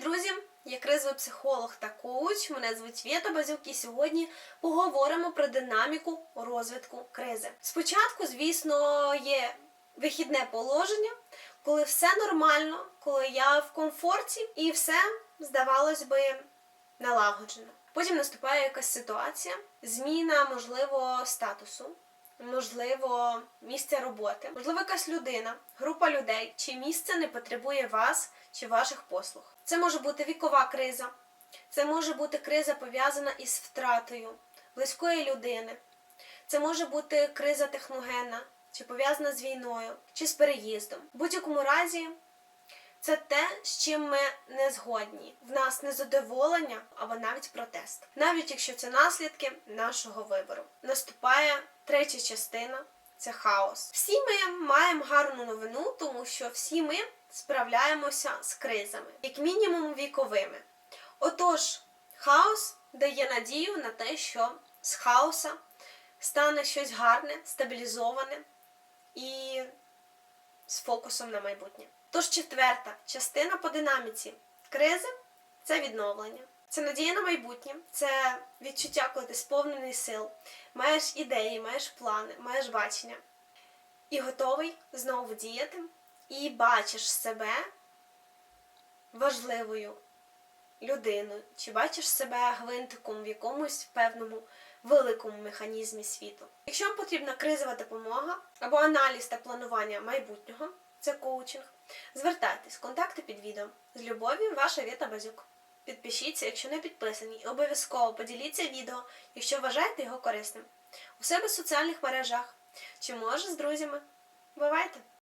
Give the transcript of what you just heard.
друзі! Я кризовий психолог та коуч. Мене звуть Вєта Базюк, і сьогодні поговоримо про динаміку розвитку кризи. Спочатку, звісно, є вихідне положення, коли все нормально, коли я в комфорті і все, здавалось би, налагоджено. Потім наступає якась ситуація, зміна, можливо, статусу, можливо, місце роботи, можливо, якась людина, група людей, чи місце не потребує вас чи ваших послуг. Це може бути вікова криза, це може бути криза пов'язана із втратою близької людини, це може бути криза техногенна, чи пов'язана з війною, чи з переїздом. В будь-якому разі. Це те, з чим ми не згодні. В нас незадоволення або навіть протест, навіть якщо це наслідки нашого вибору. Наступає третя частина це хаос. Всі ми маємо гарну новину, тому що всі ми справляємося з кризами, як мінімум віковими. Отож, хаос дає надію на те, що з хаоса стане щось гарне, стабілізоване і з фокусом на майбутнє. Тож четверта частина по динаміці кризи це відновлення. Це надія на майбутнє, це відчуття, коли ти сповнений сил, маєш ідеї, маєш плани, маєш бачення і готовий знову діяти, і бачиш себе важливою людиною, чи бачиш себе гвинтиком в якомусь певному великому механізмі світу. Якщо вам потрібна кризова допомога або аналіз та планування майбутнього, це коучинг. Звертайтесь, контакти під відео. З любов'ю, ваша Віта Базюк. Підпишіться, якщо не підписані, і обов'язково поділіться відео, якщо вважаєте його корисним. У себе в соціальних мережах чи може з друзями. Бувайте!